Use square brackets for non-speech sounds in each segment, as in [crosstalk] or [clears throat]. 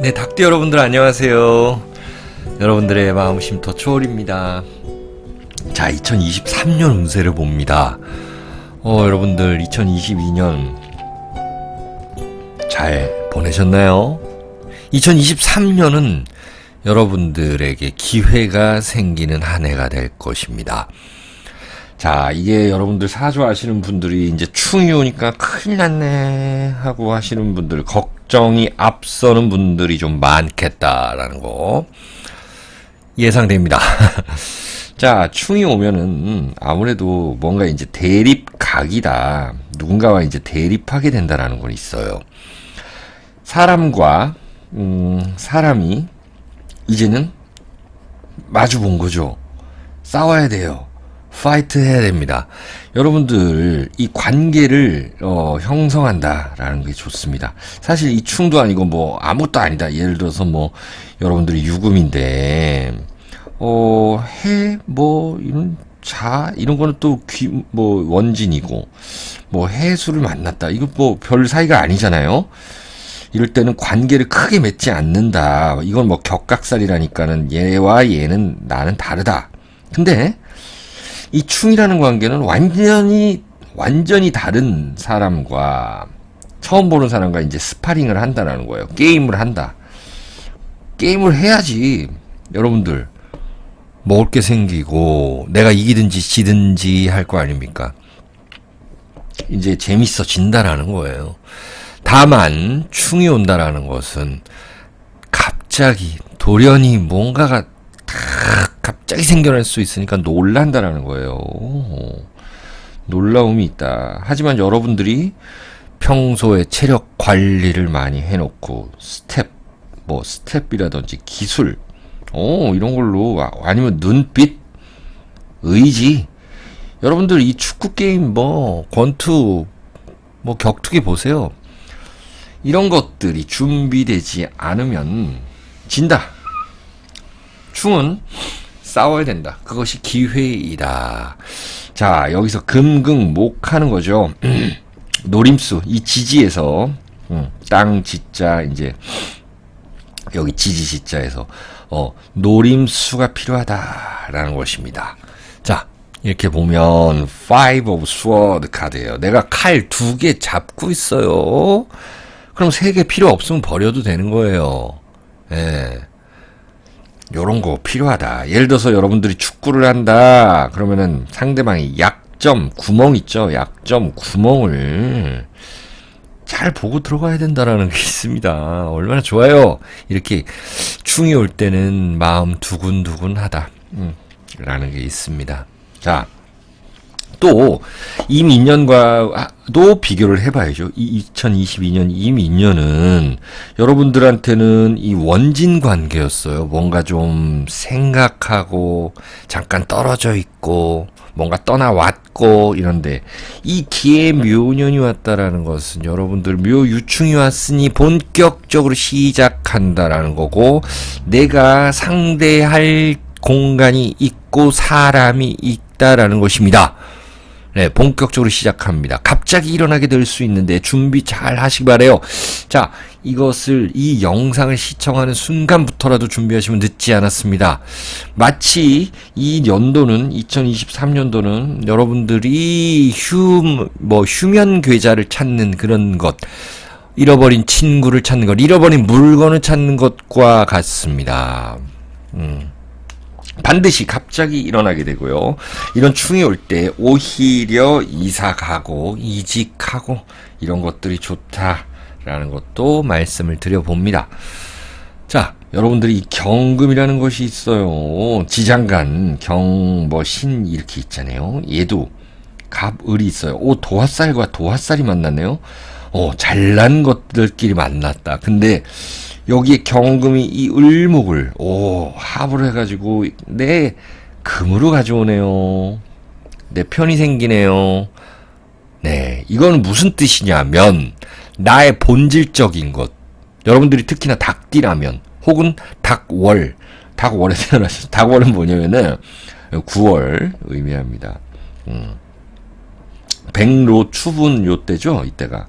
네, 닭띠 여러분들 안녕하세요. 여러분들의 마음 쉼터 초월입니다. 자, 2023년 운세를 봅니다. 어, 여러분들 2022년 잘 보내셨나요? 2023년은 여러분들에게 기회가 생기는 한 해가 될 것입니다. 자, 이게 여러분들 사주 아시는 분들이 이제 충이 오니까 큰일 났네 하고 하시는 분들, 걱 정이 앞서는 분들이 좀 많겠다라는 거 예상됩니다. [laughs] 자, 충이 오면은 아무래도 뭔가 이제 대립각이다. 누군가와 이제 대립하게 된다라는 건 있어요. 사람과, 음, 사람이 이제는 마주 본 거죠. 싸워야 돼요. 파이트 해야 됩니다. 여러분들 이 관계를 어, 형성한다라는 게 좋습니다. 사실 이 충도 아니고 뭐 아무것도 아니다. 예를 들어서 뭐 여러분들이 유금인데 어해뭐 이런 자 이런 거는 또 귀 뭐 원진이고 뭐 해수를 만났다. 이거 뭐 별 사이가 아니잖아요. 이럴 때는 관계를 크게 맺지 않는다. 이건 뭐 격각살이라니까는 얘와 얘는 나는 다르다. 근데 이 충이라는 관계는 완전히 완전히 다른 사람과 처음 보는 사람과 이제 스파링을 한다라는 거예요. 게임을 한다. 게임을 해야지 여러분들 먹을 게 생기고 내가 이기든지 지든지 할 거 아닙니까? 이제 재밌어 진다라는 거예요. 다만 충이 온다라는 것은 갑자기 돌연히 뭔가가 탁 갑자기 생겨날 수 있으니까 놀란다라는 거예요. 놀라움이 있다. 하지만 여러분들이 평소에 체력 관리를 많이 해놓고 스텝, 뭐 스텝이라든지 기술, 어 이런 걸로 아- 아니면 눈빛, 의지. 여러분들 이 축구 게임 뭐 권투, 뭐 격투기 보세요. 이런 것들이 준비되지 않으면 진다. 충은 싸워야 된다. 그것이 기회이다. 자, 여기서 금긍목 하는 거죠. [clears throat] 노림수, 이 지지에서, 음, 땅 지자, 이제, 여기 지지 지자에서, 어, 노림수가 필요하다라는 것입니다. 자, 이렇게 보면, Five of Sword 카드예요. 내가 칼 두 개 잡고 있어요. 그럼 세 개 필요 없으면 버려도 되는 거예요. 예. 요런 거 필요하다. 예를 들어서 여러분들이 축구를 한다. 그러면은 상대방이 약점, 구멍 있죠? 약점, 구멍을 잘 보고 들어가야 된다라는 게 있습니다. 얼마나 좋아요. 이렇게 충이 올 때는 마음 두근두근하다. 음, 라는 게 있습니다. 자, 또 임인년과도 비교를 해봐야죠. 이 2022년 임인년은 여러분들한테는 이 원진 관계였어요. 뭔가 좀 생각하고 잠깐 떨어져 있고 뭔가 떠나왔고 이런데 이 기의 묘년이 왔다라는 것은 여러분들 묘유충이 왔으니 본격적으로 시작한다라는 거고 내가 상대할 공간이 있고 사람이 있다라는 것입니다. 네, 본격적으로 시작합니다. 갑자기 일어나게 될 수 있는데 준비 잘 하시기 바래요. 자, 이것을 이 영상을 시청하는 순간부터라도 준비하시면 늦지 않았습니다. 마치 이 연도는 2023년도는 여러분들이 휴뭐 휴면 괴자를 찾는 그런 것 잃어버린 친구를 찾는 것, 잃어버린 물건을 찾는 것과 같습니다. 음. 반드시 갑자기 일어나게 되고요. 이런 충이 올 때 오히려 이사 가고 이직하고 이런 것들이 좋다라는 것도 말씀을 드려봅니다. 자, 여러분들이 이 경금이라는 것이 있어요. 지장간, 경, 뭐, 신, 이렇게 있잖아요. 얘도 갑, 을이 있어요. 오, 도화살과 도화살이 만났네요. 어, 잘난 것들끼리 만났다. 근데, 여기에 경금이 이 을목을, 오, 합을 해가지고, 내 금으로 가져오네요. 내 편이 생기네요. 네, 이건 무슨 뜻이냐면, 나의 본질적인 것. 여러분들이 특히나 닭띠라면, 혹은 닭월, 닭월에 태어났어. [laughs] 닭월은 뭐냐면은, 9월 의미합니다. 음. 백로 추분 요 때죠, 이때가.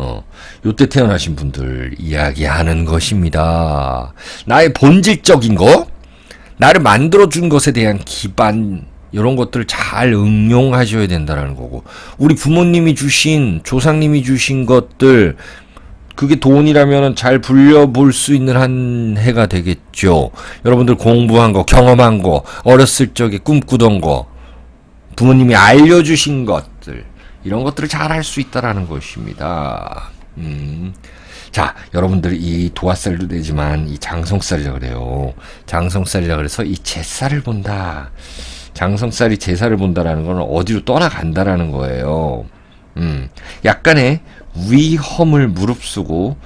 어, 요때 태어나신 분들 이야기하는 것입니다. 나의 본질적인 거, 나를 만들어준 것에 대한 기반, 이런 것들을 잘 응용하셔야 된다라는 거고, 우리 부모님이 주신, 조상님이 주신 것들, 그게 돈이라면 잘 불려볼 수 있는 한 해가 되겠죠. 여러분들 공부한 거, 경험한 거, 어렸을 적에 꿈꾸던 거, 부모님이 알려주신 것들, 이런 것들을 잘 할 수 있다라는 것입니다. 음. 자, 여러분들 이 도화살도 되지만 이 장성살이라 그래요. 장성살이라 그래서 이 제살을 본다. 장성살이 제살을 본다라는 건 어디로 떠나간다라는 거예요. 음. 약간의 위험을 무릅쓰고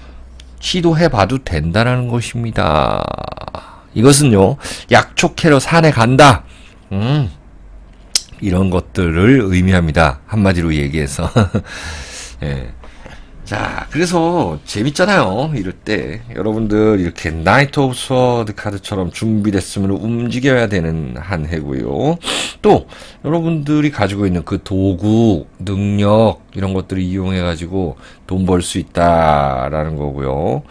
시도해봐도 된다라는 것입니다. 이것은요, 약촉해로 산에 간다. 음. 이런 것들을 의미합니다. 한마디로 얘기해서. [laughs] 예. 자, 그래서 재밌잖아요. 이럴 때 여러분들 이렇게 나이트 오브 스워드 카드처럼 준비됐으면 움직여야 되는 한 해고요. 또 여러분들이 가지고 있는 그 도구, 능력 이런 것들을 이용해 가지고 돈 벌 수 있다라는 거고요.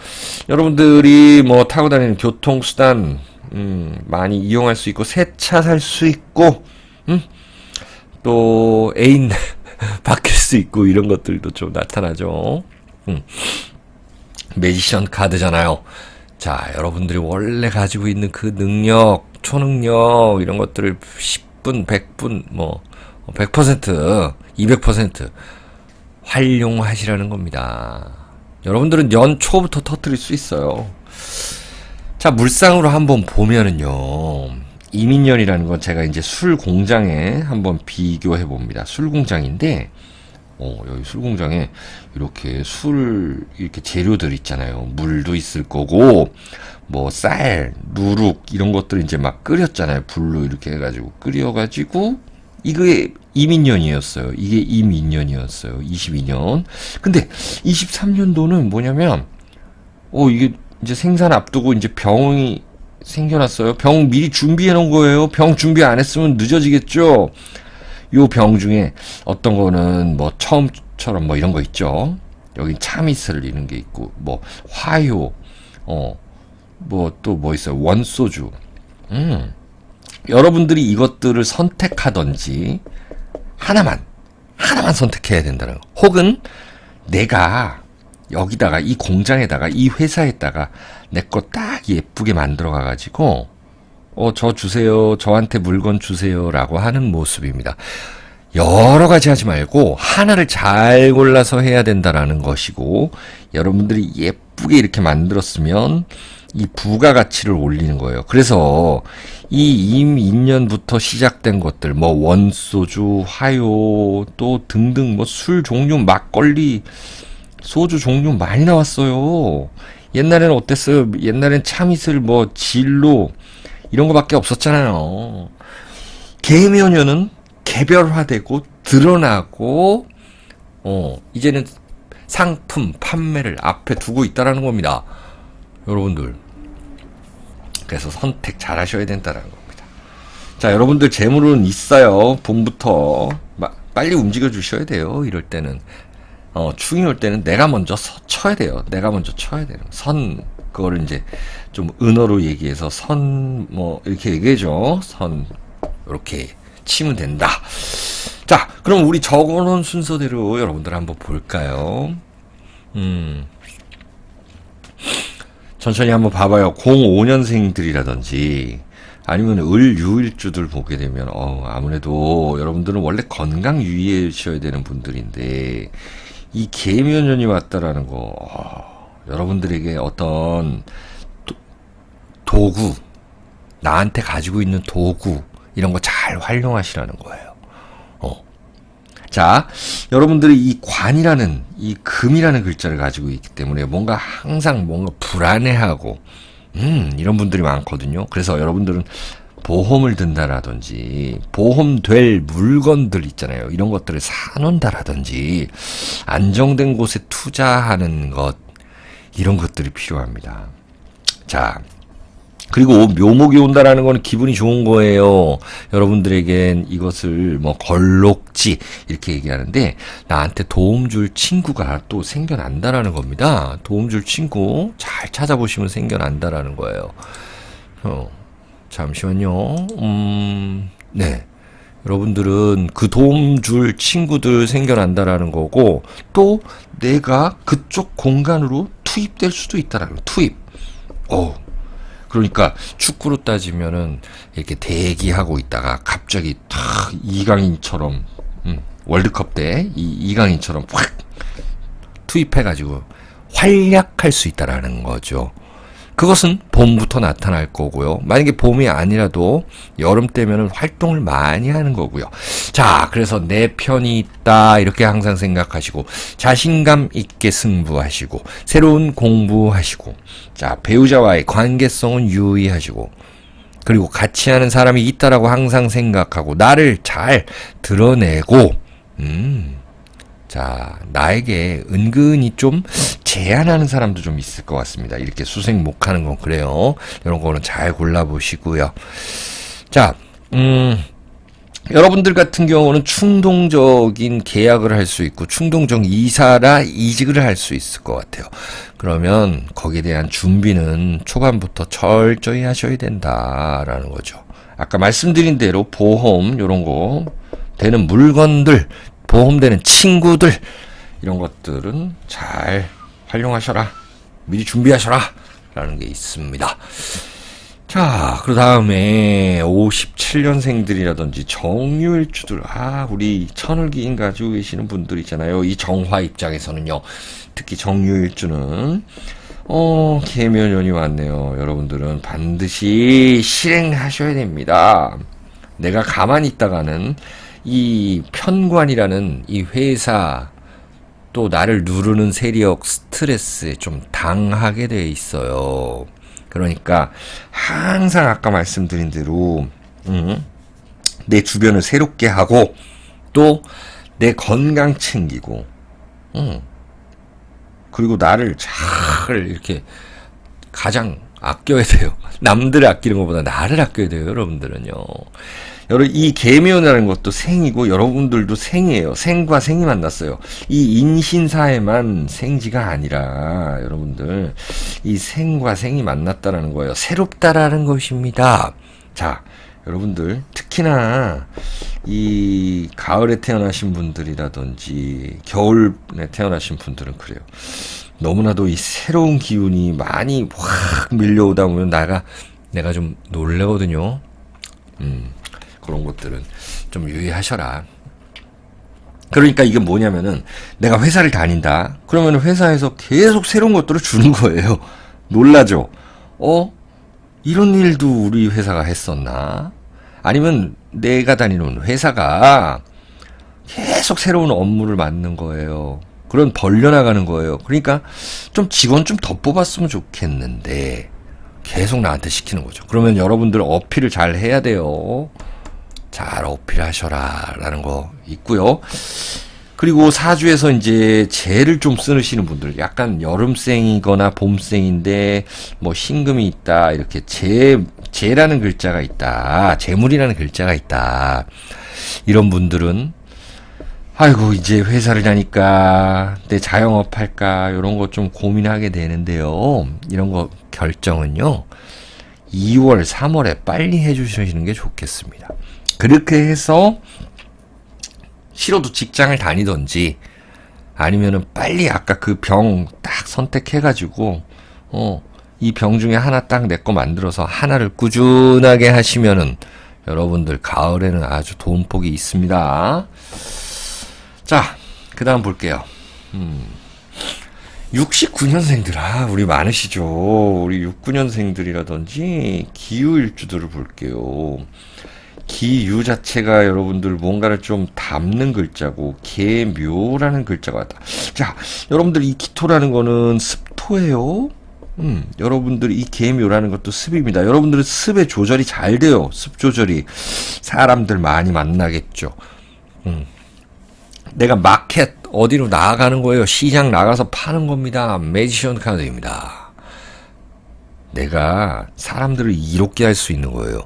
여러분들이 뭐 타고 다니는 교통 수단 음, 많이 이용할 수 있고 새 차 살 수 있고 음? 또 애인 [laughs] 바뀔 수 있고 이런 것들도 좀 나타나죠. 음. 매지션 카드잖아요. 자, 여러분들이 원래 가지고 있는 그 능력, 초능력 이런 것들을 10분, 100분, 뭐 100%, 200% 활용하시라는 겁니다. 여러분들은 연 초부터 터뜨릴 수 있어요. 자, 물상으로 한번 보면은요. 이민년이라는 건 제가 이제 술 공장에 한번 비교해 봅니다. 술 공장인데, 어, 여기 술 공장에 이렇게 술, 이렇게 재료들 있잖아요. 물도 있을 거고, 뭐, 쌀, 누룩, 이런 것들 이제 막 끓였잖아요. 불로 이렇게 해가지고. 끓여가지고, 이게 이민년이었어요. 이게 이민년이었어요. 22년. 근데 23년도는 뭐냐면, 어, 이게 이제 생산 앞두고 이제 병이 생겨났어요. 병 미리 준비해 놓은 거예요. 병 준비 안 했으면 늦어지겠죠. 요 병 중에 어떤 거는 뭐 처음처럼 뭐 이런 거 있죠. 여기 참이슬 이런 게 있고 뭐 화요 어 뭐 또뭐 있어요. 원소주. 음. 여러분들이 이것들을 선택하던지 하나만 하나만 선택해야 된다는 거. 혹은 내가 여기다가 이 공장에다가 이 회사에다가 내 거 딱 예쁘게 만들어 가가지고 어 저 주세요 저한테 물건 주세요 라고 하는 모습입니다. 여러 가지 하지 말고 하나를 잘 골라서 해야 된다라는 것이고 여러분들이 예쁘게 이렇게 만들었으면 이 부가가치를 올리는 거예요. 그래서 이 임인년부터 시작된 것들 뭐 원소주, 화요 또 등등 뭐 술 종류 막걸리 소주 종류 많이 나왔어요. 옛날에는 어땠어요? 옛날엔 참이슬 뭐 진로 이런 거밖에 없었잖아요. 개면연은 개별화되고 드러나고 어 이제는 상품 판매를 앞에 두고 있다라는 겁니다. 여러분들 그래서 선택 잘 하셔야 된다는 겁니다. 자 여러분들 재물은 있어요. 봄부터 마, 빨리 움직여 주셔야 돼요. 이럴 때는 어, 충이 올 때는 내가 먼저 서, 쳐야 돼요. 내가 먼저 쳐야 돼요. 선, 그거를 이제 좀 은어로 얘기해서 선, 뭐, 이렇게 얘기해줘. 선, 이렇게 치면 된다. 자, 그럼 우리 적어놓은 순서대로 여러분들 한번 볼까요? 음. 천천히 한번 봐봐요. 05년생들이라든지, 아니면 을 유일주들 보게 되면, 어, 아무래도 여러분들은 원래 건강 유의하셔야 되는 분들인데, 이 계면연이 왔다라는 거 어, 여러분들에게 어떤 도, 도구 나한테 가지고 있는 도구 이런 거 잘 활용하시라는 거예요. 어. 자, 여러분들이 이 관이라는 이 금이라는 글자를 가지고 있기 때문에 뭔가 항상 뭔가 불안해하고 음, 이런 분들이 많거든요. 그래서 여러분들은 보험을 든다라든지 보험될 물건들 있잖아요. 이런 것들을 사놓는다라든지 안정된 곳에 투자하는 것 이런 것들이 필요합니다. 자, 그리고 묘목이 온다라는 건 기분이 좋은 거예요. 여러분들에겐 이것을 뭐 걸록지 이렇게 얘기하는데 나한테 도움 줄 친구가 또 생겨난다라는 겁니다. 도움 줄 친구 잘 찾아보시면 생겨난다라는 거예요. 어, 잠시만요. 음, 네. 여러분들은 그 도움 줄 친구들 생겨난다라는 거고 또 내가 그쪽 공간으로 투입될 수도 있다라는 거. 투입. 어. 그러니까 축구로 따지면은 이렇게 대기하고 있다가 갑자기 탁 이강인처럼 음, 월드컵 때 이 이강인처럼 확 투입해가지고 활약할 수 있다라는 거죠. 그것은 봄부터 나타날 거고요. 만약에 봄이 아니라도 여름 때면은 활동을 많이 하는 거고요. 자, 그래서 내 편이 있다 이렇게 항상 생각하시고 자신감 있게 승부하시고 새로운 공부하시고 자, 배우자와의 관계성은 유의하시고 그리고 같이 하는 사람이 있다라고 항상 생각하고 나를 잘 드러내고 음. 자, 나에게 은근히 좀 제한하는 사람도 좀 있을 것 같습니다. 이렇게 수생목하는 건 그래요. 이런 거는 잘 골라보시고요. 자, 음, 여러분들 같은 경우는 충동적인 계약을 할 수 있고 충동적 이사라 이직을 할 수 있을 것 같아요. 그러면 거기에 대한 준비는 초반부터 철저히 하셔야 된다라는 거죠. 아까 말씀드린 대로 보험 요런 거 되는 물건들 보험되는 친구들 이런 것들은 잘 활용하셔라. 미리 준비하셔라. 라는 게 있습니다. 자, 그 다음에 57년생들이라든지 정유일주들, 아, 우리 천을기인 가지고 계시는 분들 있잖아요. 이 정화 입장에서는요. 특히 정유일주는, 어, 계면연이 왔네요. 여러분들은 반드시 실행하셔야 됩니다. 내가 가만히 있다가는 이 편관이라는 이 회사 또 나를 누르는 세력 스트레스에 좀 당하게 돼 있어요. 그러니까 항상 아까 말씀드린 대로 음, 내 주변을 새롭게 하고 또 내 건강 챙기고 음, 그리고 나를 잘 이렇게 가장 아껴야 돼요. [laughs] 남들을 아끼는 것보다 나를 아껴야 돼요, 여러분들은요. 여러분, 이 개묘라는 것도 생이고, 여러분들도 생이에요. 생과 생이 만났어요. 이 인신사에만 생지가 아니라, 여러분들, 이 생과 생이 만났다라는 거예요. 새롭다라는 것입니다. 자, 여러분들, 특히나, 이 가을에 태어나신 분들이라든지, 겨울에 태어나신 분들은 그래요. 너무나도 이 새로운 기운이 많이 확 밀려오다 보면 나가 내가 좀 놀래거든요. 음, 그런 것들은 좀 유의하셔라. 그러니까 이게 뭐냐면은 내가 회사를 다닌다. 그러면 회사에서 계속 새로운 것들을 주는 거예요. [laughs] 놀라죠. 어? 이런 일도 우리 회사가 했었나? 아니면 내가 다니는 회사가 계속 새로운 업무를 맡는 거예요. 그런 벌려나가는 거예요. 그러니까 좀 직원 좀 더 뽑았으면 좋겠는데 계속 나한테 시키는 거죠. 그러면 여러분들 어필을 잘 해야 돼요. 잘 어필하셔라 라는 거 있고요. 그리고 사주에서 이제 재를 좀 쓰시는 분들 약간 여름생이거나 봄생인데 뭐 신금이 있다 이렇게 재 재라는 글자가 있다 재물이라는 글자가 있다 이런 분들은 아이고 이제 회사를 다니까 내 자영업 할까 이런 거 좀 고민하게 되는데요. 이런 거 결정은요. 2월, 3월에 빨리 해주시는 게 좋겠습니다. 그렇게 해서 싫어도 직장을 다니던지 아니면은 빨리 아까 그 병 딱 선택해가지고 어 이 병 중에 하나 딱 내 거 만들어서 하나를 꾸준하게 하시면은 여러분들 가을에는 아주 도움폭이 있습니다. 자, 그 다음 볼게요. 음. 69년생들, 아, 우리 많으시죠. 우리 69년생들이라든지 기후일주들을 볼게요. 기유 자체가 여러분들 뭔가를 좀 담는 글자고 개묘라는 글자가 왔다. 자, 여러분들 이 기토라는 거는 습토예요. 음, 여러분들 이 개묘라는 것도 습입니다. 여러분들은 습의 조절이 잘 돼요. 습 조절이 사람들 많이 만나겠죠. 음. 내가 마켓 어디로 나아가는 거예요? 시장 나가서 파는 겁니다. 매지션 카드입니다. 내가 사람들을 이롭게 할 수 있는 거예요.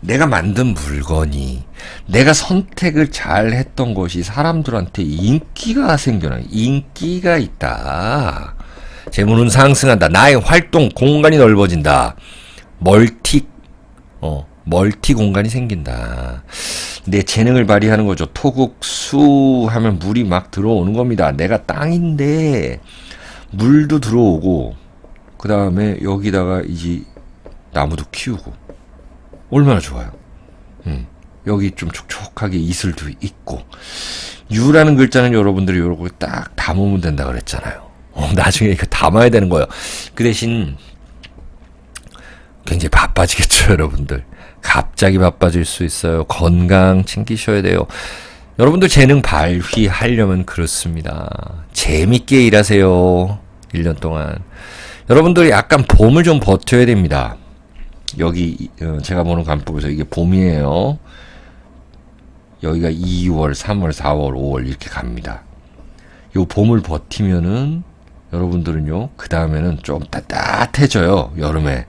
내가 만든 물건이 내가 선택을 잘 했던 것이 사람들한테 인기가 생겨나 인기가 있다. 재물은 상승한다. 나의 활동 공간이 넓어진다. 멀티 어 멀티 공간이 생긴다. 내 재능을 발휘하는 거죠. 토국수 하면 물이 막 들어오는 겁니다. 내가 땅인데 물도 들어오고 그 다음에 여기다가 이제 나무도 키우고 얼마나 좋아요. 음, 여기 좀 촉촉하게 이슬도 있고 유라는 글자는 여러분들이 요렇게 딱 담으면 된다 그랬잖아요. 어, [laughs] 나중에 이거 담아야 되는 거예요. 그 대신 굉장히 바빠지겠죠, [laughs] 여러분들. 갑자기 바빠질 수 있어요. 건강 챙기셔야 돼요. 여러분들 재능 발휘하려면 그렇습니다. 재밌게 일하세요. 1년 동안. 여러분들 약간 봄을 좀 버텨야 됩니다. 여기 어, 제가 보는 관법에서 이게 봄이에요. 여기가 2월, 3월, 4월, 5월 이렇게 갑니다. 요 봄을 버티면은 여러분들은요 그 다음에는 좀 따뜻해져요 여름에.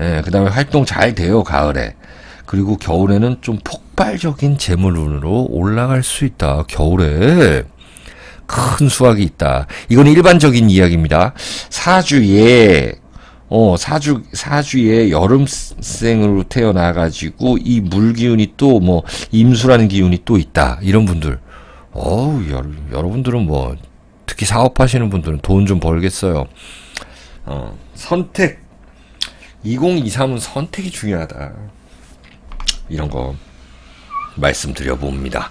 예, 그 다음에 활동 잘 돼요 가을에. 그리고 겨울에는 좀 폭발적인 재물운으로 올라갈 수 있다. 겨울에 큰 수확이 있다. 이건 일반적인 이야기입니다. 사주에 어 사주 사주에 여름생으로 태어나 가지고 이 물기운이 또 뭐 임수라는 기운이 또 있다. 이런 분들. 어우 여, 여러분들은 뭐 특히 사업하시는 분들은 돈 좀 벌겠어요. 어 선택 2023은 선택이 중요하다. 이런 거 말씀드려 봅니다.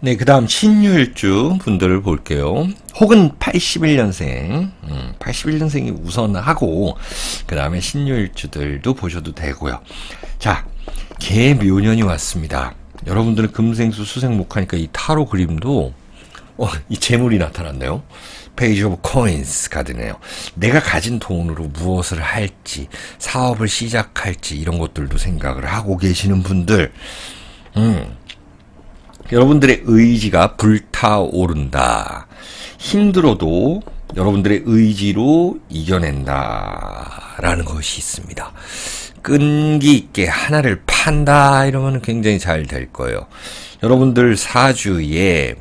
네, 그 다음 신유일주 분들을 볼게요. 혹은 81년생, 음, 81년생이 우선 하고, 그 다음에 신유일주들도 보셔도 되고요. 자, 개묘년이 왔습니다. 여러분들은 금생수 수생목 하니까 이 타로 그림도, 어, 이 재물이 나타났네요. 페이지 오브 코인스가 되네요. 내가 가진 돈으로 무엇을 할지, 사업을 시작할지, 이런 것들도 생각을 하고 계시는 분들, 음, 여러분들의 의지가 불타오른다. 힘들어도 여러분들의 의지로 이겨낸다. 라는 것이 있습니다. 끈기 있게 하나를 판다. 이러면 굉장히 잘 될 거예요. 여러분들 사주에,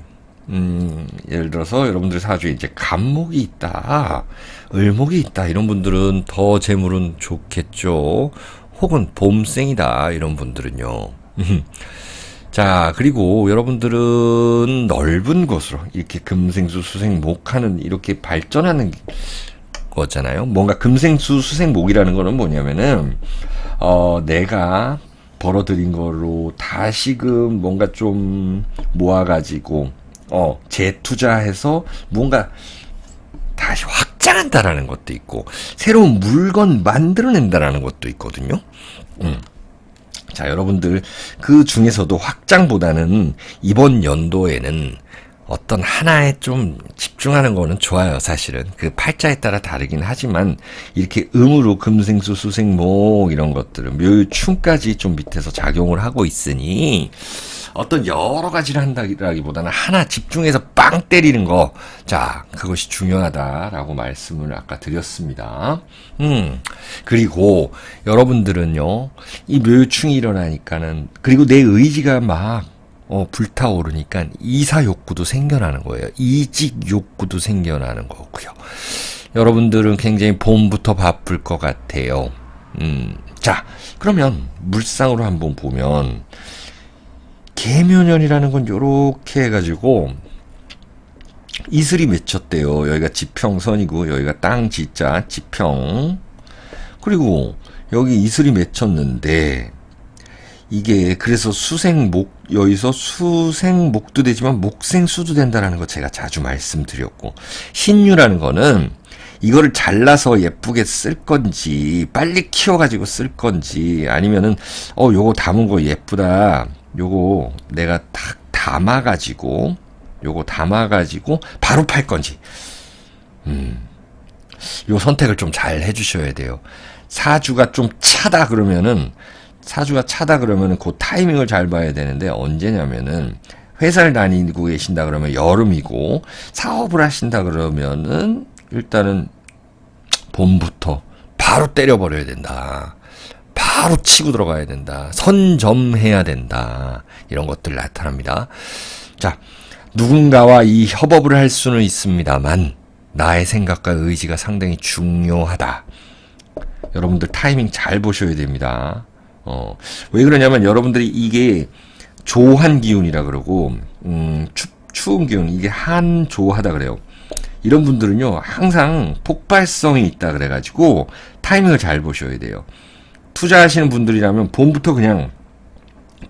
음, 예를 들어서 여러분들 사주에 이제 간목이 있다. 을목이 있다. 이런 분들은 더 재물은 좋겠죠. 혹은 봄생이다. 이런 분들은요. 자, 그리고 여러분들은 넓은 곳으로 이렇게 금생수 수생 목하는 이렇게 발전하는 거잖아요. 뭔가 금생수 수생 목이라는 거는 뭐냐면은 어 내가 벌어들인 거로 다시금 뭔가 좀 모아가지고 어 재투자해서 뭔가 다시 확장한다라는 것도 있고 새로운 물건 만들어낸다라는 것도 있거든요. 음. 자, 여러분들 그 중에서도 확장보다는 이번 연도에는 어떤 하나에 좀 집중하는 거는 좋아요, 사실은. 그 팔자에 따라 다르긴 하지만 이렇게 음으로 금생수, 수생목 이런 것들은 묘충까지 좀 밑에서 작용을 하고 있으니 어떤 여러 가지를 한다기보다는 하나 집중해서 빵 때리는 거. 자, 그것이 중요하다라고 말씀을 아까 드렸습니다. 음. 그리고 여러분들은요, 이 묘충이 일어나니까는, 그리고 내 의지가 막, 어, 불타오르니까 이사 욕구도 생겨나는 거예요. 이직 욕구도 생겨나는 거고요. 여러분들은 굉장히 봄부터 바쁠 것 같아요. 음. 자, 그러면 물상으로 한번 보면, 개묘년이라는 건 요렇게 해가지고 이슬이 맺혔대요. 여기가 지평선이고 여기가 땅 지자 지평 그리고 여기 이슬이 맺혔는데 이게 그래서 수생목 여기서 수생목도 되지만 목생수도 된다라는 거 제가 자주 말씀드렸고 신유라는 거는 이거를 잘라서 예쁘게 쓸 건지 빨리 키워가지고 쓸 건지 아니면은 어 요거 담은 거 예쁘다 요거 내가 딱 담아가지고 요거 담아가지고 바로 팔 건지 음, 요 선택을 좀 잘 해주셔야 돼요. 사주가 좀 차다 그러면은 사주가 차다 그러면은 그 타이밍을 잘 봐야 되는데 언제냐면은 회사를 다니고 계신다 그러면 여름이고 사업을 하신다 그러면은 일단은 봄부터 바로 때려버려야 된다. 바로 치고 들어가야 된다. 선점해야 된다. 이런 것들 나타납니다. 자, 누군가와 이 협업을 할 수는 있습니다만, 나의 생각과 의지가 상당히 중요하다. 여러분들 타이밍 잘 보셔야 됩니다. 어, 왜 그러냐면 여러분들이 이게 조한 기운이라 그러고, 음, 추, 추운 기운, 이게 한조하다 그래요. 이런 분들은요, 항상 폭발성이 있다 그래가지고, 타이밍을 잘 보셔야 돼요. 투자하시는 분들이라면 봄부터 그냥,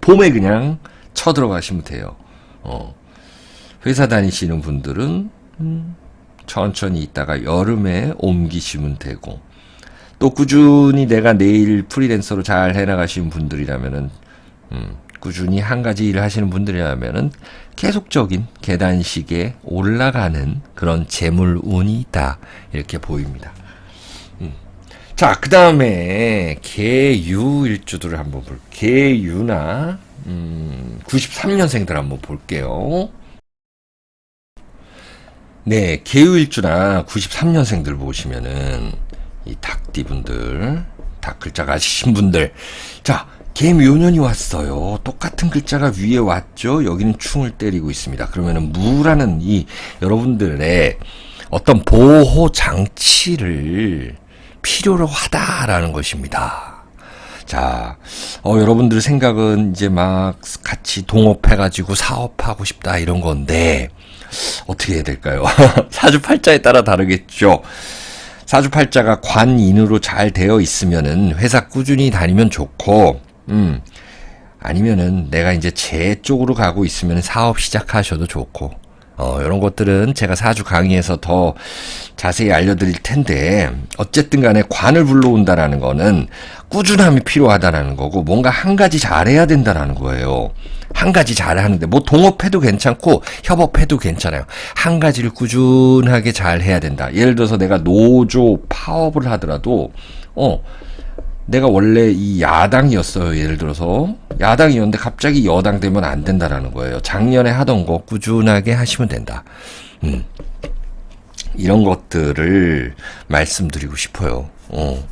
봄에 그냥 쳐들어가시면 돼요. 어, 회사 다니시는 분들은, 음, 천천히 있다가 여름에 옮기시면 되고, 또 꾸준히 내가 내일 프리랜서로 잘 해나가시는 분들이라면은 음, 꾸준히 한 가지 일을 하시는 분들이라면은 계속적인 계단식에 올라가는 그런 재물운이 있다 이렇게 보입니다. 음. 자, 그 다음에 개유 일주들을 한번 볼. 개유나 음, 93년생들 한번 볼게요. 네, 개유일주나 93년생들 보시면은 이 닭띠분들, 닭 글자가 아시신 분들, 자, 개묘년이 왔어요. 똑같은 글자가 위에 왔죠. 여기는 충을 때리고 있습니다. 그러면은 무라는 이 여러분들의 어떤 보호 장치를 필요로 하다라는 것입니다. 자, 어, 여러분들 생각은 이제 막 같이 동업해가지고 사업하고 싶다 이런 건데, 어떻게 해야 될까요? [laughs] 사주팔자에 따라 다르겠죠. 사주팔자가 관인으로 잘 되어 있으면은 회사 꾸준히 다니면 좋고, 음, 아니면은 내가 이제 제 쪽으로 가고 있으면 사업 시작하셔도 좋고, 어, 이런 것들은 제가 사주 강의에서 더 자세히 알려드릴 텐데, 어쨌든 간에 관을 불러온다라는 거는 꾸준함이 필요하다라는 거고, 뭔가 한 가지 잘해야 된다라는 거예요. 한 가지 잘하는데, 뭐 동업해도 괜찮고, 협업해도 괜찮아요. 한 가지를 꾸준하게 잘 해야 된다. 예를 들어서 내가 노조 파업을 하더라도, 어, 내가 원래 이 야당이었어요. 예를 들어서 야당이었는데 갑자기 여당 되면 안 된다라는 거예요. 작년에 하던 거 꾸준하게 하시면 된다. 음. 이런 것들을 말씀드리고 싶어요. 어.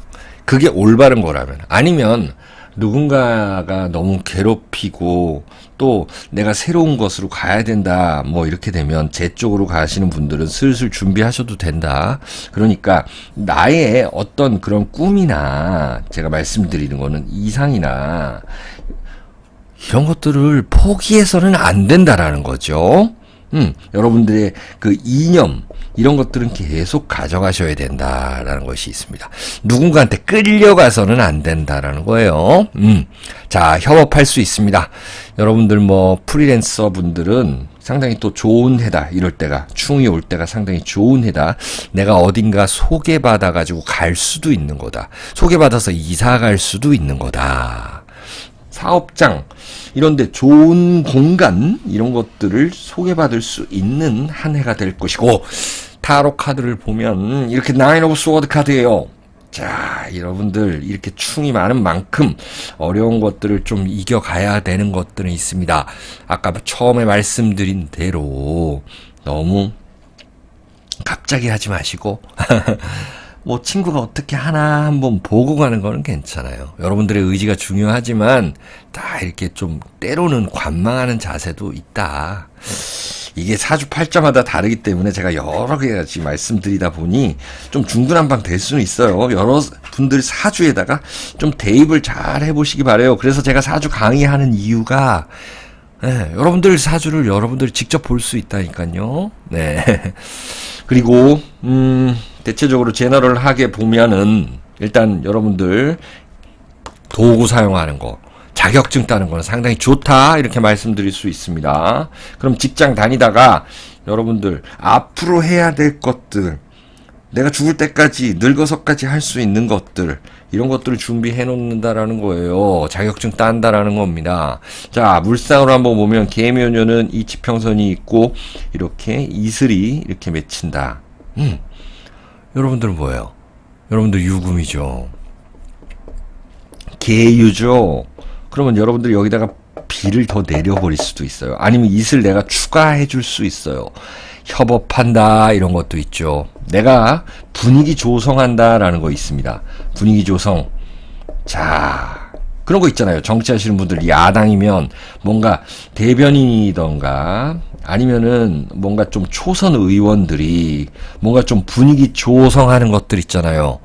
그게 올바른 거라면 아니면 누군가가 너무 괴롭히고 또 내가 새로운 것으로 가야 된다 뭐 이렇게 되면 제 쪽으로 가시는 분들은 슬슬 준비하셔도 된다 그러니까 나의 어떤 그런 꿈이나 제가 말씀드리는 거는 이상이나 이런 것들을 포기해서는 안 된다라는 거죠. 음, 여러분들의 그 이념, 이런 것들은 계속 가져가셔야 된다라는 것이 있습니다. 누군가한테 끌려가서는 안 된다라는 거예요. 음, 자, 협업할 수 있습니다. 여러분들 뭐, 프리랜서 분들은 상당히 또 좋은 해다. 이럴 때가, 충이 올 때가 상당히 좋은 해다. 내가 어딘가 소개받아 가지고 갈 수도 있는 거다. 소개받아서 이사 갈 수도 있는 거다. 사업장 이런데 좋은 공간 이런 것들을 소개받을 수 있는 한 해가 될 것이고 타로 카드를 보면 이렇게 나인 오브 소워드 카드예요. 자, 여러분들 이렇게 충이 많은 만큼 어려운 것들을 좀 이겨가야 되는 것들은 있습니다. 아까 처음에 말씀드린 대로 너무 갑자기 하지 마시고 [laughs] 뭐 친구가 어떻게 하나 한번 보고 가는 거는 괜찮아요. 여러분들의 의지가 중요하지만 다 이렇게 좀 때로는 관망하는 자세도 있다. 이게 사주팔자마다 다르기 때문에 제가 여러 가지 말씀드리다 보니 좀 중구난방 될 수는 있어요. 여러 분들 사주에다가 좀 대입을 잘 해보시기 바래요. 그래서 제가 사주 강의하는 이유가 네, 여러분들 사주를 여러분들이 직접 볼 수 있다니까요. 네. [laughs] 그리고 음 대체적으로 제너럴 하게 보면은 일단 여러분들 도구 사용하는 거 자격증 따는 거는 상당히 좋다 이렇게 말씀드릴 수 있습니다. 그럼 직장 다니다가 여러분들 앞으로 해야 될 것들 내가 죽을 때까지 늙어서까지 할 수 있는 것들 이런 것들을 준비해 놓는다라는 거예요. 자격증 딴다라는 겁니다. 자, 물상으로 한번 보면 개묘년은 이 지평선이 있고 이렇게 이슬이 이렇게 맺힌다. 음. 여러분들은 뭐예요? 여러분들 유금이죠. 개유죠. 그러면 여러분들이 여기다가 비를 더 내려버릴 수도 있어요. 아니면 이슬 내가 추가해 줄 수 있어요. 협업한다 이런 것도 있죠. 내가 분위기 조성한다라는 거 있습니다. 분위기 조성. 자, 그런 거 있잖아요. 정치하시는 분들 야당이면 뭔가 대변인이던가 아니면은 뭔가 좀 초선 의원들이 뭔가 좀 분위기 조성하는 것들 있잖아요.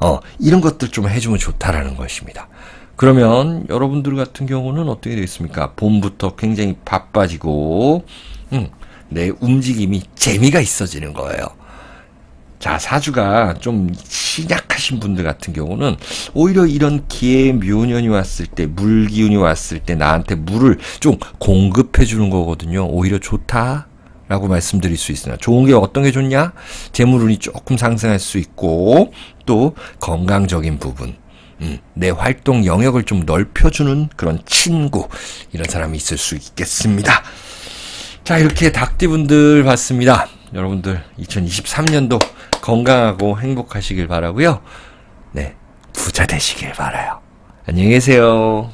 어, 이런 것들 좀 해주면 좋다라는 것입니다. 그러면 여러분들 같은 경우는 어떻게 되겠습니까? 봄부터 굉장히 바빠지고, 음, 내 움직임이 재미가 있어지는 거예요. 자, 사주가 좀 신약하신 분들 같은 경우는 오히려 이런 기회 묘년이 왔을 때, 물 기운이 왔을 때 나한테 물을 좀 공급해 주는 거거든요. 오히려 좋다. 라고 말씀드릴 수 있으나 좋은 게 어떤 게 좋냐? 재물운이 조금 상승할 수 있고 또 건강적인 부분 음, 내 활동 영역을 좀 넓혀주는 그런 친구 이런 사람이 있을 수 있겠습니다. 자 이렇게 닭띠분들 봤습니다. 여러분들 2023년도 건강하고 행복하시길 바라고요. 네 부자 되시길 바라요. 안녕히 계세요.